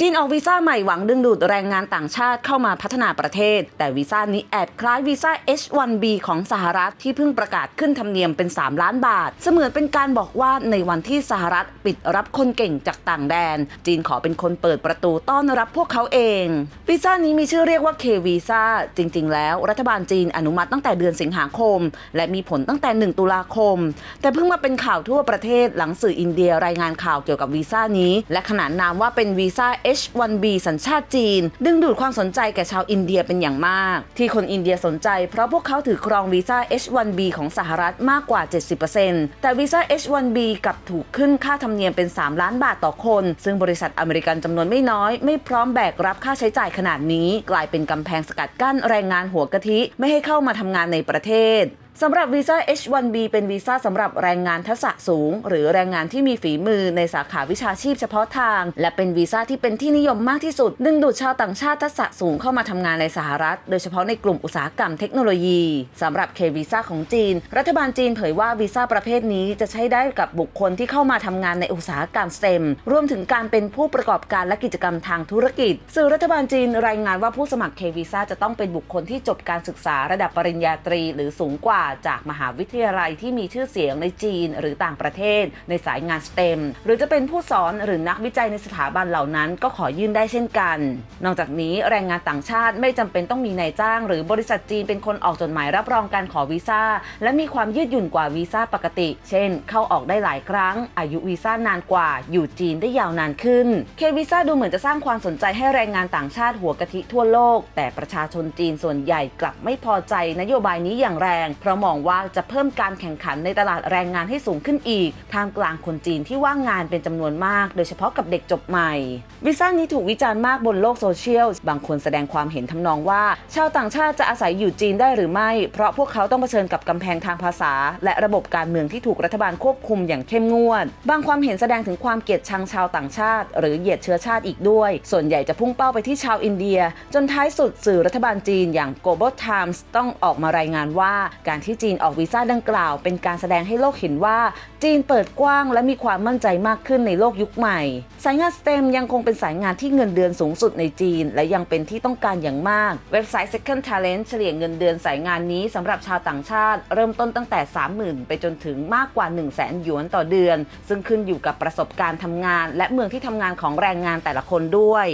จีนออกวีซ่าใหม่หวังดึงดูดแรงงานต่างชาติเข้ามาพัฒนาประเทศ แต่วีซ่านี้แอบคล้ายวีซ่า H1B ของสหรัฐที่เพิ่งประกาศขึ้นธรรมเนียมเป็น 3 ล้านบาท เสมือนเป็นการบอกว่าในวันที่สหรัฐปิดรับคนเก่งจากต่างแดน จีนขอเป็นคนเปิดประตูต้อนรับพวกเขาเองวีซ่านี้มีชื่อเรียกว่า K วีซ่าจริง ๆ แล้ว รัฐบาลจีนอนุมัติตั้งแต่เดือนสิงหาคม และมีผลตั้งแต่ 1 ตุลาคม แต่เพิ่งมาเป็นข่าวทั่วประเทศหลังสื่ออินเดียรายงานข่าวเกี่ยวกับวีซ่านี้ และขนานนามว่าเป็นวีซ่า H1B สัญชาติจีน ดึงดูดความสนใจแก่ชาวอินเดียเป็นอย่างมาก ที่คนอินเดียสนใจเพราะพวกเขาถือครองวีซ่า H1B ของสหรัฐมากกว่า 70%แต่วีซ่า H1B กลับถูกขึ้นค่าธรรมเนียมเป็น 3 ล้านบาทต่อคน ซึ่งบริษัทอเมริกันจำนวนไม่น้อย ไม่พร้อมแบกรับค่าใช้จ่ายขนาดนี้ กลายเป็นกำแพงสกัดกั้นแรงงานหัวกะทิ ไม่ให้เข้ามาทำงานในประเทศ สำหรับวีซ่า H1B เป็นวีซ่าสำหรับแรงงานทักษะสูง หรือแรงงานที่มีฝีมือในสาขาวิชาชีพเฉพาะทาง และเป็นวีซ่าที่เป็นที่นิยมมากที่สุด ดึงดูดชาวต่างชาติทักษะสูงเข้ามาทำงานในสหรัฐ โดยเฉพาะในกลุ่มอุตสาหกรรมเทคโนโลยีสำหรับ K วีซ่าของจีน รัฐบาลจีนเผยว่าวีซ่าประเภทนี้จะใช้ได้กับบุคคลที่เข้ามาทำงานในอุตสาหกรรม STEM รวมถึงการเป็นผู้ประกอบการและกิจกรรมทางธุรกิจ สื่อรัฐบาลจีนรายงานว่าผู้สมัคร K วีซ่าจะต้องเป็นบุคคลที่จบการศึกษาระดับปริญญาตรี หรือสูงกว่าจากมหาวิทยาลัยที่มีชื่อเสียงในจีนหรือต่างประเทศ ในสายงาน STEM หรือจะเป็นผู้สอนหรือนักวิจัยในสถาบันเหล่านั้นก็ขอยื่นได้เช่นกัน นอกจากนี้แรงงานต่างชาติไม่จำเป็นต้องมีนายจ้าง หรือบริษัทจีนเป็นคนออกจดหมายรับรองการขอวีซ่าและมีความยืดหยุ่นกว่าวีซ่าปกติ เช่น เข้าออกได้หลายครั้ง อายุวีซ่านานกว่า อยู่จีนได้ยาวนานขึ้น เควีซ่าดูเหมือนจะสร้างความสนใจให้แรงงานต่างชาติหัวกะทิทั่วโลก แต่ประชาชนจีนส่วนใหญ่กลับไม่พอใจนโยบายนี้อย่างแรง เพราะมองว่าจะเพิ่มการแข่งขันในตลาดแรงงานให้สูงขึ้นอีก ท่ามกลางคนจีนที่ว่างงานเป็นจำนวนมาก โดยเฉพาะกับเด็กจบใหม่ วีซ่านี้ถูกวิจารณ์มากบนโลกโซเชียล บางคนแสดงความเห็นทำนองว่า ชาวต่างชาติจะอาศัยอยู่จีนได้หรือไม่ เพราะพวกเขาต้องเผชิญกับกำแพงทางภาษา และระบบการเมืองที่ถูกรัฐบาลควบคุมอย่างเข้มงวด บางความเห็นแสดงถึงความเกลียดชังชาวต่างชาติ หรือเหยียดเชื้อชาติอีกด้วย ส่วนใหญ่จะพุ่งเป้าไปที่ชาวอินเดีย จนท้ายสุดสื่อรัฐบาลจีนอย่าง Global Times ต้องออกมารายงานว่าการที่จีนออกวีซ่าดังกล่าว เป็นการแสดงให้โลกเห็นว่า จีนเปิดกว้างและมีความมั่นใจมากขึ้นในโลกยุคใหม่ สายงาน STEM ยังคงเป็นสายงานที่เงินเดือนสูงสุดในจีน และยังเป็นที่ต้องการอย่างมาก เว็บไซต์ Second Talent เฉลี่ยเงินเดือนสายงานนี้สำหรับชาวต่างชาติ เริ่มต้นตั้งแต่ 30,000 ไปจนถึงมากกว่า 1 0 0 0 0แสนหยวนต่อเดือน ซึ่งขึ้นอยู่กับประสบการณ์ทำงาน และเมืองที่ทำงานของแรงงานแต่ละคนด้วย